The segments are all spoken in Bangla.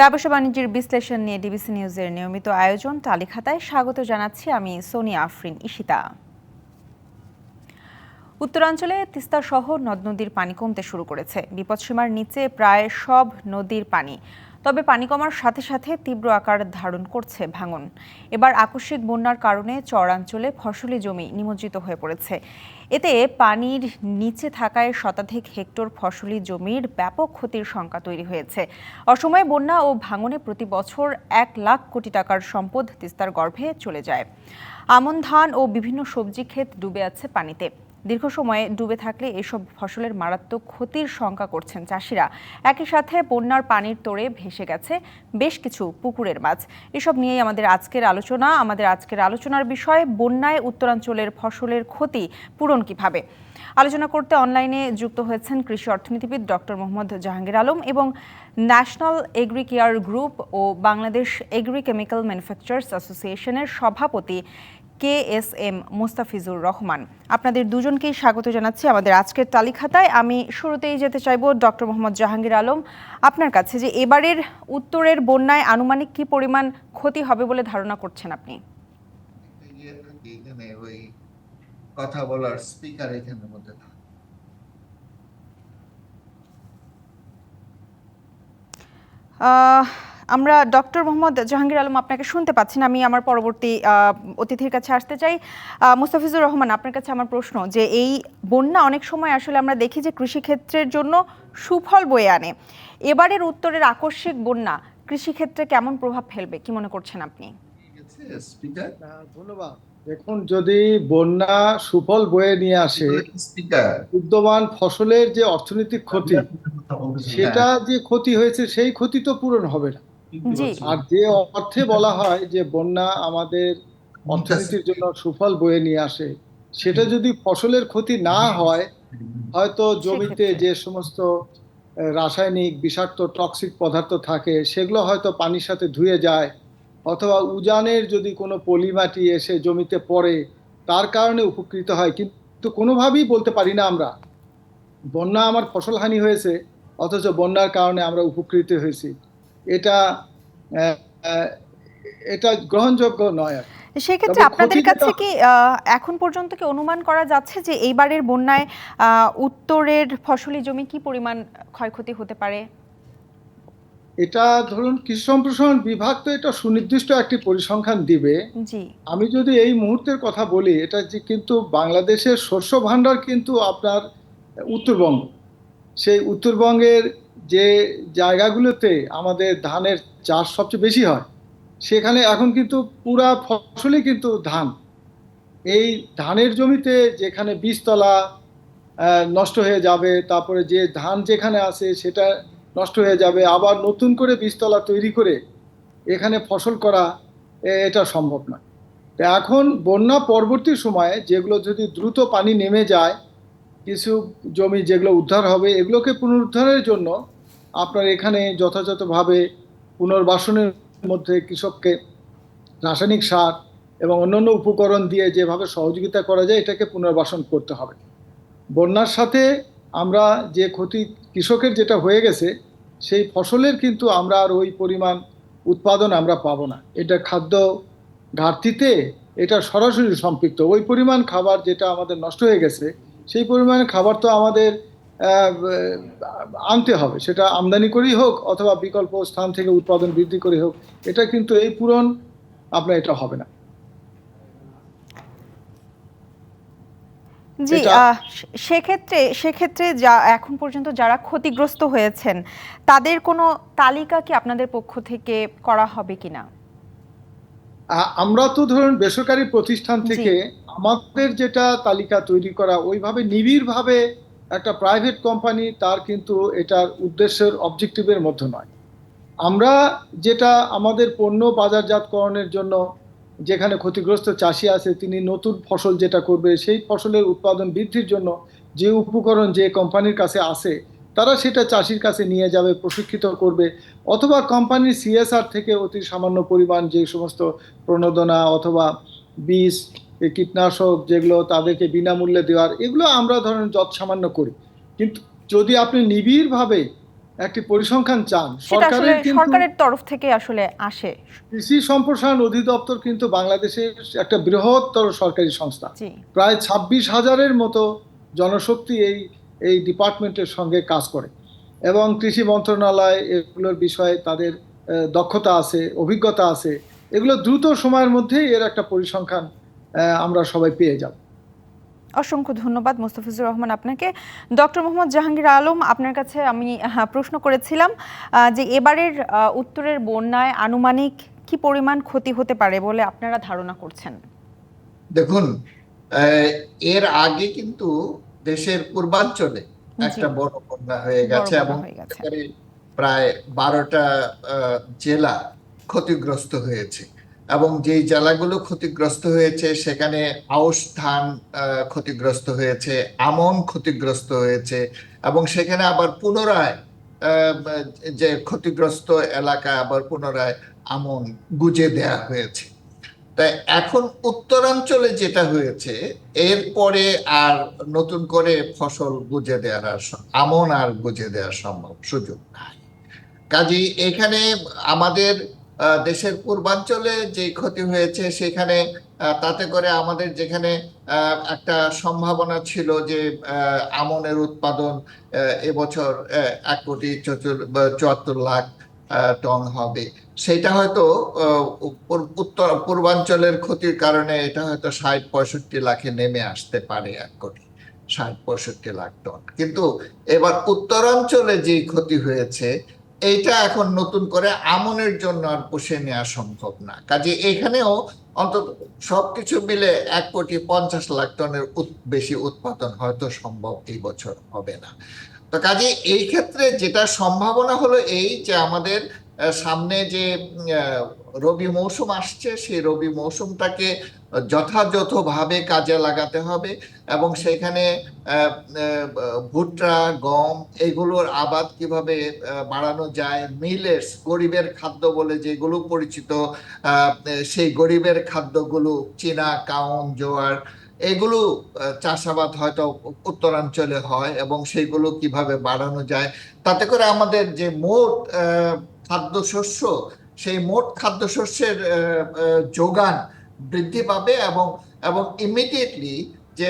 ব্যবসা বাণিজ্যের বিশ্লেষণ নিয়ে ডিবিসি নিউজের নিয়মিত আয়োজন তালিখাতায় স্বাগত জানাচ্ছি আমি সোনি আফরিন ইশিতা উত্তরাঞ্চলে তিস্তা সহ নদ নদীর পানি কমতে শুরু করেছে। বিপদসীমার নিচে প্রায় সব নদীর পানি তবে পানি কমার সাথে সাথে তীব্র আকার ধারণ করছে ভাঙন। এবার আকস্মিক বন্যার কারণে চরাঞ্চলে ফসলি জমি নিমজ্জিত হয়ে পড়েছে। এতে পানির নিচে থাকায় শতাধিক হেক্টর ফসলি জমির ব্যাপক ক্ষতির শঙ্কা তৈরি হয়েছে। অসময়ে বন্যা ও ভাঙনে প্রতি বছর এক লাখ কোটি টাকার সম্পদ তিস্তার গর্ভে চলে যায়। আমন ধান ও বিভিন্ন সবজি ক্ষেত ডুবে আছে পানিতে। দীর্ঘ সময়ে ডুবে থাকলে এসব ফসলের মারাত্মক ক্ষতির শঙ্কা করছেন চাষিরা। একই সাথে বন্যার পানির তোড়ে ভেসে গেছে বেশ কিছু পুকুরের মাছ। এসব নিয়েই আমাদের আজকের আলোচনা। আমাদের আজকের আলোচনার বিষয়, বন্যায় উত্তরাঞ্চলের ফসলের ক্ষতি পূরণ কীভাবে? আলোচনা করতে অনলাইনে যুক্ত হয়েছেন কৃষি অর্থনীতিবিদ ডক্টর মোহাম্মদ জাহাঙ্গীর আলম এবং ন্যাশনাল এগ্রি কেয়ার গ্রুপ ও বাংলাদেশ এগ্রি কেমিক্যাল ম্যানুফ্যাকচারার্স অ্যাসোসিয়েশনের সভাপতি K S M Mustafizur Rahman. আপনাদের দুজনকেই স্বাগত জানাচ্ছি আমাদের আজকের তালিকাতায় আমি শুরুতেই যেতে চাইব ডক্টর মোহাম্মদ জাহাঙ্গীর আলম। আপনার কাছে যে এবারের উত্তরের বন্যায় আনুমানিক কি পরিমাণ ক্ষতি হবে বলে ধারণা করছেন আপনি? এখানে কথা বলার স্পিকার এখানের মধ্যে থাকে। আমরা ডক্টর মোহাম্মদ জাহাঙ্গীর আলম আপনাকে শুনতে পাচ্ছি না আমি আমার পরবর্তী আহ, অতিথির কাছে আসতে চাই। আহ, মুস্তাফিজুর রহমান আপনার কাছে আমার প্রশ্ন যে এই বন্যা অনেক সময় আসলে আমরা দেখি যে কৃষিক্ষেত্রের জন্য সুফল বয়ে আনে। এবারের উত্তরের আকস্মিক বন্যা কৃষিক্ষেত্রে কেমন প্রভাব ফেলবে কি মনে করছেন আপনি? ঠিক আছে স্পিকার। ধন্যবাদ। দেখুন যদি বন্যা সুফল বয়ে নিয়ে আসে উদ্যমান ফসলের যে অর্থনৈতিক ক্ষতি সেটা যে ক্ষতি হয়েছে সেই ক্ষতি তো পূরণ হবে না। আর যে অর্থে বলা হয় যে বন্যা আমাদের অর্থনীতির জন্য সুফল বয়ে নিয়ে আসে সেটা যদি ফসলের ক্ষতি না হয় হয়তো জমিতে যে সমস্ত রাসায়নিক বিষাক্ত টক্সিক পদার্থ থাকে সেগুলো হয়তো পানির সাথে ধুয়ে যায় অথবা উজানের যদি কোনো পলি মাটি এসে জমিতে পড়ে তার কারণে উপকৃত হয় কিন্তু কোনোভাবেই বলতে পারি না আমরা বন্যা আমার ফসল হানি হয়েছে অথচ বন্যার কারণে আমরা উপকৃত হয়েছি। এটা এটা গ্রহণযোগ্য নয় আর সেক্ষেত্রে আপনাদের কাছে কি এখন পর্যন্ত কি অনুমান করা যাচ্ছে যে এইবারের বন্যায় উত্তরের ফসলি জমি কি পরিমাণ ক্ষয়ক্ষতি হতে পারে? এটা ধরুন কৃষি সম্প্রসারণ বিভাগ তো এটা সুনির্দিষ্ট একটি পরিসংখ্যান দিবে। জি। আমি যদি এই মুহূর্তের কথা বলি এটা যে কিন্তু বাংলাদেশের শস্য ভাণ্ডার কিন্তু আপনার উত্তরবঙ্গ। সেই উত্তরবঙ্গের যে জায়গাগুলোতে আমাদের ধানের চাষ সবচেয়ে বেশি হয়, সেখানে এখন কিন্তু পুরা ফসলই কিন্তু ধান। এই ধানের জমিতে যেখানে বীজতলা নষ্ট হয়ে যাবে, তারপরে যে ধান যেখানে আছে সেটা নষ্ট হয়ে যাবে, আবার নতুন করে বীজতলা তৈরি করে এখানে ফসল করা এটা সম্ভব না তো এখন বন্যা পরবর্তী সময়ে যেগুলো যদি দ্রুত পানি নেমে যায়, কিছু জমি যেগুলো উদ্ধার হবে, এগুলোকে পুনরুদ্ধারের জন্য আপনার এখানে যথাযথভাবে পুনর্বাসনের মধ্যে কৃষককে রাসায়নিক সার এবং অন্যান্য উপকরণ দিয়ে যেভাবে সহযোগিতা করা যায়, এটাকে পুনর্বাসন করতে হবে। বন্যার সাথে আমরা যে ক্ষতি কৃষকের যেটা হয়ে গেছে, সেই ফসলের কিন্তু আমরা আর ওই পরিমাণ উৎপাদন আমরা পাবো না। এটা খাদ্য ঘাটতিতে এটা সরাসরি সম্পৃক্ত। ওই পরিমাণ খাবার যেটা আমাদের নষ্ট হয়ে গেছে, সেই পরিমাণে খাবার তো আমাদের আনতে হবে। সেটা আমদানি করেই হোক অথবা বিকল্প স্থান থেকে উৎপাদন বৃদ্ধি করে হোক এটা কিন্তু এই পূরণ আপনার এটা হবে না। জি সেক্ষেত্রে সেক্ষেত্রে যা এখন পর্যন্ত যারা ক্ষতিগ্রস্ত হয়েছেন তাদের কোনো তালিকা কি আপনাদের পক্ষ থেকে করা হবে কিনা? আমরা তো ধরুন বেসরকারি প্রতিষ্ঠান থেকে আমাদের যেটা তালিকা তৈরি করা ওইভাবে নিবিড়ভাবে একটা প্রাইভেট কোম্পানি তার কিন্তু এটার উদ্দেশ্যের অবজেক্টিভের মধ্যে নয়। আমরা যেটা আমাদের পণ্য বাজারজাতকরণের জন্য যেখানে ক্ষতিগ্রস্ত চাষি আছে, তিনি নতুন ফসল যেটা করবে, সেই ফসলের উৎপাদন বৃদ্ধির জন্য যে উপকরণ যে কোম্পানির কাছে আছে, তারা সেটা চাষির কাছে নিয়ে যাবে, প্রশিক্ষিত করবে, অথবা কোম্পানির সিএসআর থেকে অতি সামান্য পরিমাণ যে সমস্ত প্রণোদনা অথবা বীজ কীটনাশক যেগুলো তাদেরকে বিনামূল্যে দেওয়ার এগুলো আমরা ধরেন যত সামান্য করি। কিন্তু যদি আপনি নিবিড়ভাবে একটি পরিসংখ্যান চান সরকারের সরকারের তরফ থেকে আসলে আসে। কৃষি সম্প্রসারণ অধিদপ্তর কিন্তু বাংলাদেশের একটা বৃহত্তর সরকারি সংস্থা। প্রায় ছাব্বিশ হাজারের মতো জনশক্তি এই এই ডিপার্টমেন্টের সঙ্গে কাজ করে। এবং কৃষি মন্ত্রণালয় এগুলোর বিষয়ে তাদের দক্ষতা আছে অভিজ্ঞতা আছে। এগুলো দ্রুত সময়ের মধ্যেই এর একটা পরিসংখ্যান আমরা সবাই পেয়ে যাব। অসংখ্য ধন্যবাদ মোস্তাফিজুর রহমান আপনাকে। ডক্টর মোহাম্মদ জাহাঙ্গীর আলম আপনার কাছে আমি প্রশ্ন করেছিলাম আহ, যে এবারের উত্তরের বন্যায় আনুমানিক কি পরিমাণ ক্ষতি হতে পারে বলে আপনারা ধারণা করছেন? দেখুন আহ, এর আগে কিন্তু দেশের পূর্বাঞ্চলে একটা বড় বন্যা হয়ে গেছে এবং প্রায় বারোটা জেলা ক্ষতিগ্রস্ত হয়েছে। এবং যেই জেলাগুলো ক্ষতিগ্রস্ত হয়েছে, সেখানে আউশ ধান ক্ষতিগ্রস্ত হয়েছে, আমন ক্ষতিগ্রস্ত হয়েছে এবং সেখানে আবার পুনরায় যে ক্ষতিগ্রস্ত এলাকা আবার পুনরায় আমন গুজে দেয়া হয়েছে। তাই এখন উত্তরাঞ্চলে যেটা হয়েছে এরপরে আর নতুন করে ফসল গুজে দেওয়ার আর আমন আর গুজে দেওয়ার সম্ভব সুযোগ নাই। কাজেই এখানে আমাদের দেশের পূর্বাঞ্চলে যে ক্ষতি হয়েছে সেখানে তাতে করে আমাদের যেখানে একটা সম্ভাবনা ছিল যে আমনের উৎপাদন এবছর এক কোটি চুয়াত্তর লাখ টন হবে। সেটা হয়তো উত্তর, পূর্বাঞ্চলের ক্ষতির কারণে এটা হয়তো ষাট, পঁয়ষট্টি লাখে নেমে আসতে পারে এক কোটি, ষাট, পঁয়ষট্টি লাখ টন। কিন্তু এবার উত্তরাঞ্চলে যে ক্ষতি হয়েছে এইটা এখন নতুন করে আমনের জন্য আর পুষে নেওয়া সম্ভব না। কাজে এখানেও অন্তত সবকিছু মিলে এক কোটি পঞ্চাশ লাখ টনের বেশি উৎপাদন হয়তো সম্ভব এই বছর হবে না। তো কাজে এই ক্ষেত্রে যেটা সম্ভাবনা হলো এই যে আমাদের সামনে যে রবি মৌসুম আসছে, সেই রবি মৌসুমটাকে যথাযথভাবে কাজে লাগাতে হবে এবং সেখানে ভুট্টা, গম এগুলোর আবাদ কীভাবে বাড়ানো যায় মিলেটস গরিবের খাদ্য বলে যেগুলো পরিচিত সেই গরিবের খাদ্যগুলো চীনা কাউন জোয়ার এগুলো চাষাবাদ হয়তো উত্তরাঞ্চলে হয় এবং সেগুলো কীভাবে বাড়ানো যায়। তাতে করে আমাদের যে মোট খাদ্যশস্য, সেই মোট খাদ্যশস্যের যোগান বৃদ্ধি পাবে এবং এবং ইমিডিয়েটলি যে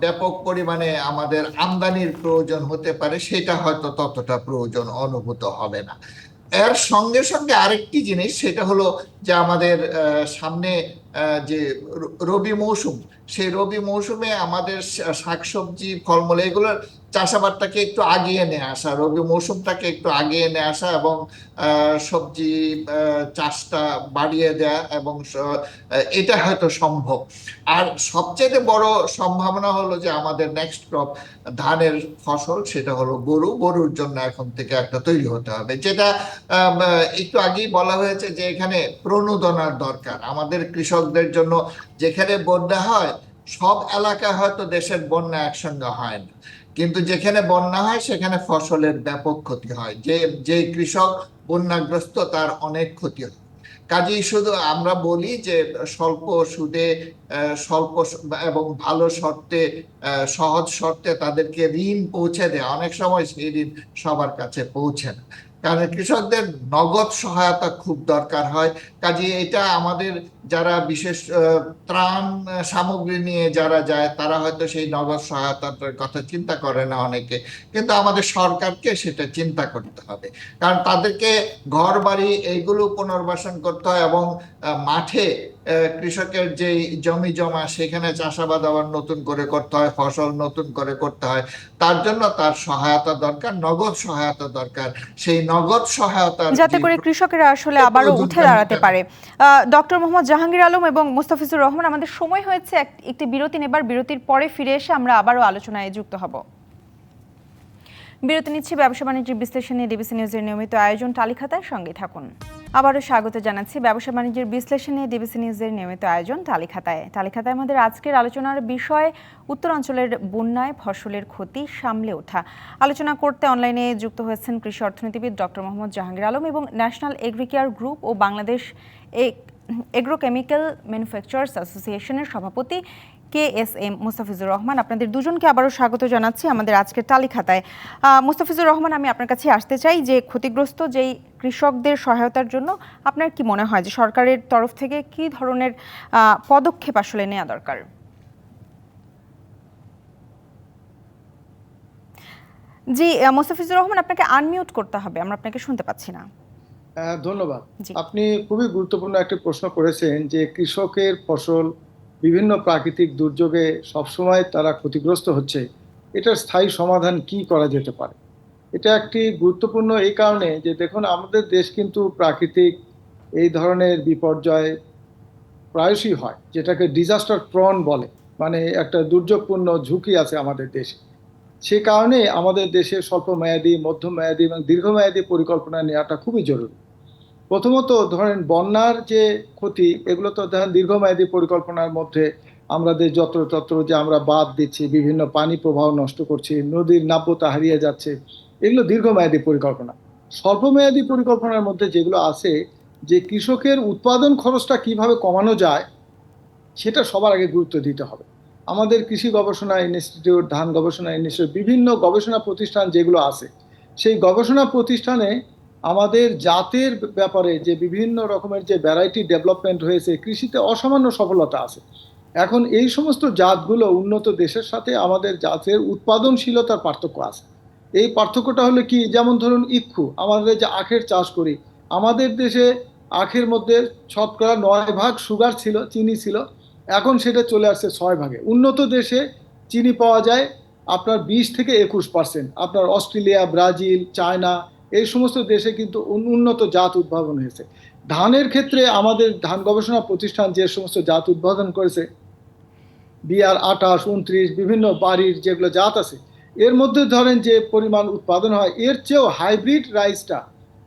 ব্যাপক পরিমাণে আমাদের আমদানির প্রয়োজন হতে পারে, সেটা হয়তো ততটা প্রয়োজন অনুভূত হবে না। এর সঙ্গে সঙ্গে আরেকটি জিনিস, সেটা হলো যে আমাদের সামনে যে রবি মৌসুম সেই রবি মৌসুমে আমাদের শাকসবজি, ফলমূল, এগুলোর চাষাবাদটাকে একটু আগিয়ে নিয়ে আসা, রবি মৌসুমটাকে একটু আগিয়ে নিয়ে আসা এবং সবজি চাষটা বাড়িয়ে দেয়া এবং এটা হয়তো সম্ভব। আর সবচেয়ে বড় সম্ভাবনা হলো যে আমাদের নেক্সট ক্রপ ধানের ফসল, সেটা হলো গরু। গরুর জন্য এখন থেকে একটা তৈরি হতে হবে। যেটা একটু আগেই বলা হয়েছে যে এখানে প্রণোদনার দরকার। আমাদের কৃষকদের জন্য যেখানে বন্যা হয়, সব এলাকায় হয়তো দেশের বন্যা একসঙ্গে হয় না। কিন্তু যেখানে বন্যা হয়, সেখানে ফসলের ব্যাপক ক্ষতি হয়। যে যে কৃষক বন্যাগ্রস্ত, তার অনেক ক্ষতি হয়। কাজেই শুধু আমরা বলি যে, স্বল্প সুদে স্বল্প এবং ভালো শর্তে সহজ শর্তে তাদেরকে ঋণ পৌঁছে দেয়। অনেক সময় সেই ঋণ সবার কাছে পৌঁছে না। কারণ কৃষকদের নগদ সহায়তা খুব দরকার হয়। কাজে এটা আমাদের যারা বিশেষ ত্রাণ সামগ্রী নিয়ে যারা যায়, তারা হয়তো সেই নগদ সহায়তার কথা চিন্তা করে না অনেকে। কিন্তু আমাদের সরকারকে সেটা চিন্তা করতে হবে। কারণ তাদেরকে ঘর বাড়ি এইগুলো পুনর্বাসন করতে হয় এবং মাঠে কৃষকের যে জমি জমা সেখানে চাষাবাদ আবার নতুন করে করতে হয় ফসল নতুন করে করতে হয়। তার জন্য তার সহায়তা দরকার নগদ সহায়তা দরকার। সেই নগদ সহায়তা যাতে করে কৃষকেরা আসলে আবারও উঠে দাঁড়াতে পারে। ডক্টর মোহাম্মদ জাহাঙ্গীর আলম এবং মুস্তাফিজুর রহমান আমাদের সময় হয়েছে একটি বিরতি নেবার বিরতির পরে ফিরে এসে আমরা আবারও আলোচনায় যুক্ত হব। বিরতি নিচ্ছি ব্যবসা বাণিজ্য বিশ্লেষণে ডিবিসি নিউজের নিয়মিত আয়োজন তালিখাতার সঙ্গে থাকুন। আবারও স্বাগত জানাচ্ছি ব্যবসা বাণিজ্যের বিশ্লেষণে ডিবিসি নিউজের নিয়মিত আয়োজন তালিখাতায়। তালিখাতায় আমাদের আজকের আলোচনার বিষয়, উত্তরাঞ্চলের বন্যায় ফসলের ক্ষতি সামলে ওঠা। আলোচনা করতে অনলাইনে যুক্ত হয়েছেন কৃষি অর্থনীতিবিদ ডক্টর মোহাম্মদ জাহাঙ্গীর আলম এবং ন্যাশনাল এগ্রিকেয়ার গ্রুপ ও বাংলাদেশ এগ্রোকেমিক্যাল ম্যানুফ্যাকচারার্স অ্যাসোসিয়েশনের সভাপতি K S M Mustafizur Rahman. আপনাদের দুজনকে আবারও স্বাগত জানাচ্ছি আমাদের আজকের তালিকাতায় আহ, মুস্তাফিজুর রহমান আমি আপনার কাছে আসতে চাই যে ক্ষতিগ্রস্ত যেই কৃষকদের সহায়তার জন্য আপনার কি মনে হয় যে সরকারের তরফ থেকে কি ধরনের পদক্ষেপ আসলে নেওয়া দরকার? জি মুস্তাফিজুর রহমান আপনাকে আনমিউট করতে হবে আমরা আপনাকে শুনতে পাচ্ছি না। ধন্যবাদ। আপনি খুবই গুরুত্বপূর্ণ একটি প্রশ্ন করেছেন যে কৃষকের ফসল বিভিন্ন প্রাকৃতিক দুর্যোগে সবসময় তারা ক্ষতিগ্রস্ত হচ্ছে। এটার স্থায়ী সমাধান কি করা যেতে পারে? এটা একটি গুরুত্বপূর্ণ এই কারণে যে দেখুন আমাদের দেশ কিন্তু প্রাকৃতিক এই ধরনের বিপর্যয় প্রায়শই হয় যেটাকে ডিজাস্টার প্রন বলে। মানে একটা দুর্যোগপূর্ণ ঝুঁকি আছে আমাদের দেশে। সে কারণে আমাদের দেশে স্বল্প মেয়াদী মধ্যমেয়াদী এবং দীর্ঘমেয়াদী পরিকল্পনা নেওয়াটা খুবই জরুরি। প্রথমত ধরেন বন্যার যে ক্ষতি, এগুলো তো ধরেন দীর্ঘমেয়াদী পরিকল্পনার মধ্যে আমাদের যত্রতত্র যে আমরা বাদ দিচ্ছি, বিভিন্ন পানি প্রবাহ নষ্ট করছি, নদীর নাব্যতা হারিয়ে যাচ্ছে, এগুলো দীর্ঘমেয়াদী পরিকল্পনা। স্বল্পমেয়াদী পরিকল্পনার মধ্যে যেগুলো আছে, যে কৃষকের উৎপাদন খরচটা কীভাবে কমানো যায়, সেটা সবার আগে গুরুত্ব দিতে হবে। আমাদের কৃষি গবেষণা ইনস্টিটিউট, ধান গবেষণা ইনস্টিটিউট, বিভিন্ন গবেষণা প্রতিষ্ঠান যেগুলো আছে, সেই গবেষণা প্রতিষ্ঠানে আমাদের জাতের ব্যাপারে যে বিভিন্ন রকমের যে ভ্যারাইটি ডেভেলপমেন্ট হয়েছে, কৃষিতে অসামান্য সফলতা আছে। এখন এই সমস্ত জাতগুলো উন্নত দেশের সাথে আমাদের জাতের উৎপাদনশীলতার পার্থক্য আছে। এই পার্থক্যটা হলো কি? যেমন ধরুন ইক্ষু, আমাদের যে আখের চাষ করি, আমাদের দেশে আখের মধ্যে শতকরা নয় ভাগ সুগার ছিল, চিনি ছিল, এখন সেটা চলে আসছে ছয় ভাগে। উন্নত দেশে চিনি পাওয়া যায় আপনার বিশ থেকে একুশ পার্সেন্ট আপনার অস্ট্রেলিয়া, ব্রাজিল, চায়না এই সমস্ত দেশে কিন্তু উন্নত জাত উদ্ভাবন হয়েছে। ধানের ক্ষেত্রে আমাদের ধান গবেষণা প্রতিষ্ঠান যে সমস্ত জাত উদ্ভাবন করেছে বিআর আঠাশ, উনত্রিশ, বিভিন্ন বাড়ির যেগুলো জাত আছে, এর মধ্যে ধরেন যে পরিমাণ উৎপাদন হয়, এর চেয়েও হাইব্রিড রাইসটা,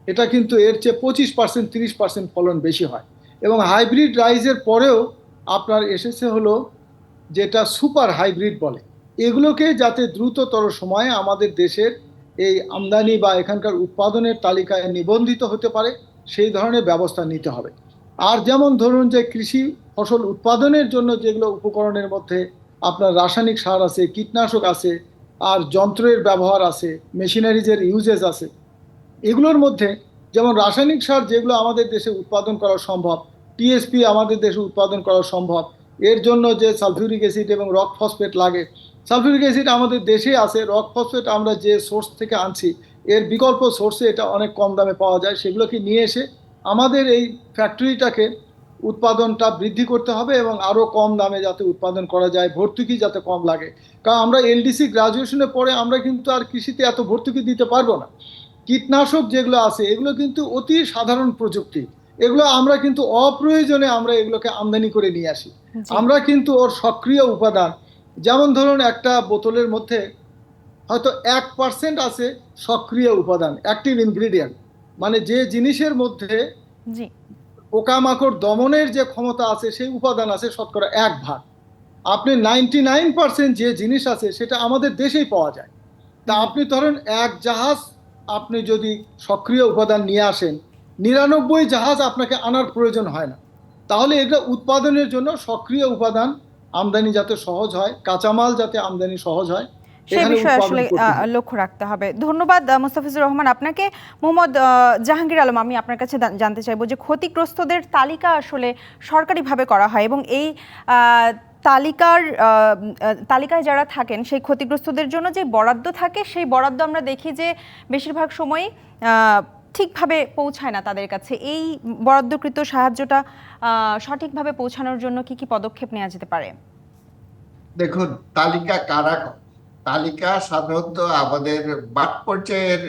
এটা কিন্তু এর চেয়ে পঁচিশ পার্সেন্ট, তিরিশ পার্সেন্ট ফলন বেশি হয়। এবং হাইব্রিড রাইসের পরেও আপনার এসেছে হলো যেটা সুপার হাইব্রিড বলে। এগুলোকে যাতে দ্রুততর সময়ে আমাদের দেশের এই আমদানি বা এখানকার উৎপাদনের তালিকায় নিবন্ধিত হতে পারে, সেই ধরনের ব্যবস্থা নিতে হবে। আর যেমন ধরুন যে কৃষি ফসল উৎপাদনের জন্য যেগুলো উপকরণের মধ্যে আপনার রাসায়নিক সার আছে, কীটনাশক আছে, আর যন্ত্রের ব্যবহার আছে মেশিনারিজের ইউজেস আছে, এগুলোর মধ্যে যেমন রাসায়নিক সার যেগুলো আমাদের দেশে উৎপাদন করা সম্ভব টিএসপি আমাদের দেশে উৎপাদন করা সম্ভব, এর জন্য যে সালফিউরিক অ্যাসিড এবং রক ফসফেট লাগে সালফিউরিক অ্যাসিড আমাদের দেশে আছে রক ফসফেট আমরা যে সোর্স থেকে আনছি এর বিকল্প সোর্সে এটা অনেক কম দামে পাওয়া যায় সেগুলোকে নিয়ে এসে আমাদের এই ফ্যাক্টরিটাকে উৎপাদনটা বৃদ্ধি করতে হবে এবং আরও কম দামে যাতে উৎপাদন করা যায় ভর্তুকি যাতে কম লাগে। কারণ আমরা এলডিসি গ্রাজুয়েশনের পরে আমরা কিন্তু আর কৃষিতে এত ভর্তুকি দিতে পারব না। কীটনাশক যেগুলো আছে এগুলো কিন্তু অতি সাধারণ প্রযুক্তি। এগুলো আমরা কিন্তু অপ্রয়োজনে আমরা এগুলোকে আমদানি করে নিয়ে আসি। আমরা কিন্তু ওর সক্রিয় উপাদান যেমন ধরুন একটা বোতলের মধ্যে হয়তো এক পার্সেন্ট আছে সক্রিয় উপাদান অ্যাক্টিভ ইনগ্রিডিয়েন্ট মানে যে জিনিসের মধ্যে পোকামাকড় দমনের যে ক্ষমতা আছে সেই উপাদান আছে শতকরা এক ভাগ। আপনি নাইনটি নাইন পার্সেন্ট যে জিনিস আছে সেটা আমাদের দেশেই পাওয়া যায়। তা আপনি ধরেন এক জাহাজ আপনি যদি সক্রিয় উপাদান নিয়ে আসেন নিরানব্বই জাহাজ আপনাকে আনার প্রয়োজন হয় না। তাহলে এটা উৎপাদনের জন্য সক্রিয় উপাদান আমদানি যাতে সহজ হয় কাঁচামাল যাতে আমদানি সহজ হয় সেই বিষয়ে আসলে। লক্ষ্য রাখতে হবে ধন্যবাদ মুস্তাফিজুর রহমান আপনাকে মোহাম্মদ জাহাঙ্গীর আলম আমি আপনার কাছে জানতে চাইব যে ক্ষতিগ্রস্তদের তালিকা আসলে সরকারিভাবে করা হয় এবং এই তালিকার তালিকায় যারা থাকেন সেই ক্ষতিগ্রস্তদের জন্য যে বরাদ্দ থাকে সেই বরাদ্দ আমরা দেখি যে বেশিরভাগ সময়ই ঠিকভাবে পৌঁছায় না তাদের কাছে। এই বরাদ্দকৃত সাহায্যটা সঠিকভাবে পৌঁছানোর জন্য কি কি পদক্ষেপ নেওয়া যেতে পারে? দেখুন, তালিকা কারা তালিকা সাধারণত আমাদের মাঠ পর্যায়ের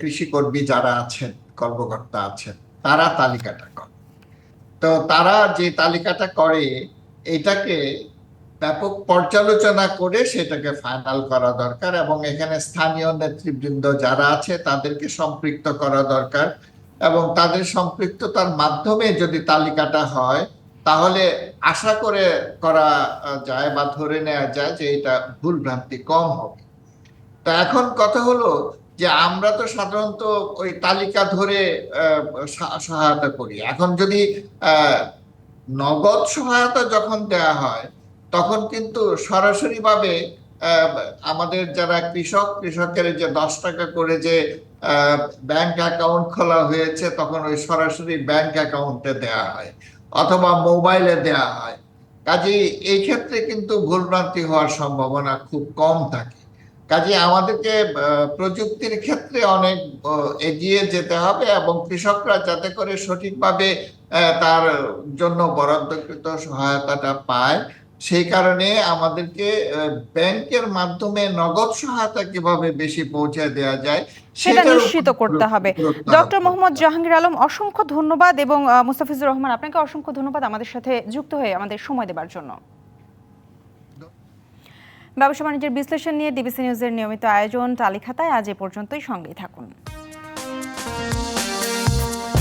কৃষিকর্মী যারা আছেন, কর্মকর্তা আছেন, তারা তালিকাটা করে। তো তারা যে তালিকাটা করে, এটাকে ব্যাপক পর্যালোচনা করে সেটাকে ফাইনাল করা দরকার এবং এখানে স্থানীয় নেতৃবৃন্দ যারা আছে তাদেরকে সম্পৃক্ত করা দরকার এবং তাদের সম্পৃক্ততার মাধ্যমে যদি তালিকাটা হয়, তাহলে আশা করে করা যায় বা ধরে নেওয়া যায় যে এটা ভুল ভ্রান্তি কম হবে। তা এখন কথা হলো যে আমরা তো সাধারণত ওই তালিকা ধরে সহায়তা করি। এখন যদি নগদ সহায়তা যখন দেয়া হয় তখন কিন্তু সরাসরিভাবে আমাদের যারা কৃষক, কৃষকের যে দশ টাকা করে যে ব্যাংক অ্যাকাউন্ট খোলা হয়েছে, তখন ওই সরাসরি ব্যাংক অ্যাকাউন্টে দেয়া হয় অথবা মোবাইলে দেয়া হয়। কাজেই এই ক্ষেত্রে কিন্তু ভুলভ্রান্তি হওয়ার সম্ভাবনা খুব কম থাকে। কাজে আমাদেরকে প্রযুক্তির ক্ষেত্রে অনেক এগিয়ে যেতে হবে এবং কৃষকরা যাতে করে সঠিকভাবে তার জন্য বরাদ্দকৃত সহায়তাটা পায়। সেই কারণে আমাদেরকে ব্যাংকের মাধ্যমে নগদ সহায়তা কীভাবে বেশি পৌঁছে দেওয়া যায় সেটা নিশ্চিত করতে হবে। ডক্টর মোহাম্মদ জাহাঙ্গীর আলম অসংখ্য ধন্যবাদ এবং মুস্তাফিজুর রহমান আপনাকে অসংখ্য ধন্যবাদ আমাদের সাথে যুক্ত হয়ে আমাদের সময় দেবার জন্য। ব্যবসা বাণিজ্যের বিশ্লেষণ নিয়ে ডিবিসি নিউজের নিয়মিত আয়োজন তালিখাতায় আজ এ পর্যন্তই সঙ্গেই থাকুন।